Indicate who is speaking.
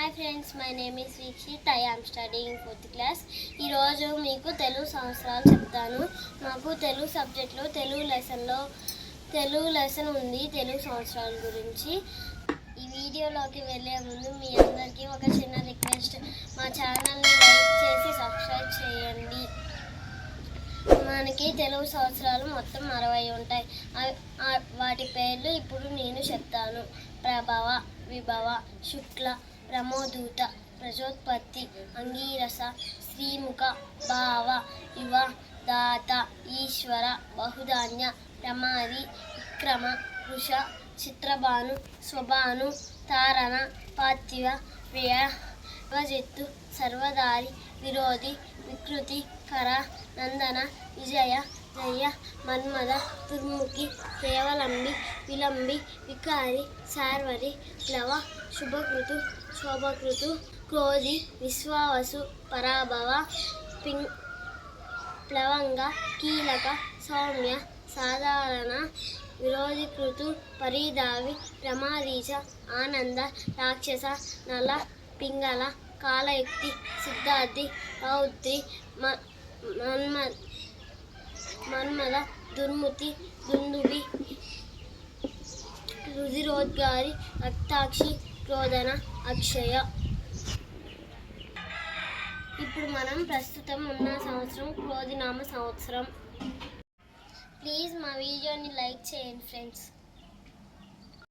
Speaker 1: Hi friends my name is Veekshith I am studying fourth class ఈరోజు మీకు తెలుగు సంవత్సరాలు చెప్తాను. మాకు తెలుగు సబ్జెక్ట్లో తెలుగు లెసన్లో తెలుగు లెసన్ ఉంది తెలుగు సంవత్సరాల గురించి. ఈ వీడియోలోకి వెళ్ళే ముందు మీ అందరికీ ఒక చిన్న రిక్వెస్ట్ మా ఛానల్ని లైక్ చేసి సబ్స్క్రైబ్ చేయండి. మనకి తెలుగు సంవత్సరాలు మొత్తం అరవై ఉంటాయి. వాటి పేర్లు ఇప్పుడు నేను చెప్తాను. ప్రభవ విభవ శుక్ల ప్రమోదూత ప్రజోత్పత్తి అంగీరస శ్రీముఖ భావ యువ దాత ఈశ్వర బహుధాన్య ప్రమాది విక్రమ వృష చిత్రభాను స్వభాను తారణ పార్థివ వ్యయ విభజిత్తు సర్వదారి విరోధి వికృతి కర నందన విజయ జయ మన్మద దుర్ముఖి కేవలంబి విలంబి వికారి సార్వరి ప్లవ శుభకృతు శోభకృతు క్రోధి విశ్వావసు పరాభవ పింగ్ ప్లవంగ కీలక సౌమ్య సాధారణ విరోధికృతు పరిధావి ప్రమాదీచ ఆనంద రాక్షస నల పింగళ కాలయుక్తి సిద్ధార్థి రౌద్రి మ- మన్మ మన్మల దుర్ముతి దుందుబి రుజిరోద్గారి రక్తాక్షి క్రోధన అక్షయ. ఇప్పుడు మనం ప్రస్తుతం ఉన్న సంవత్సరం క్రోధినామ సంవత్సరం. ప్లీజ్ మా వీడియోని లైక్ చేయండి ఫ్రెండ్స్.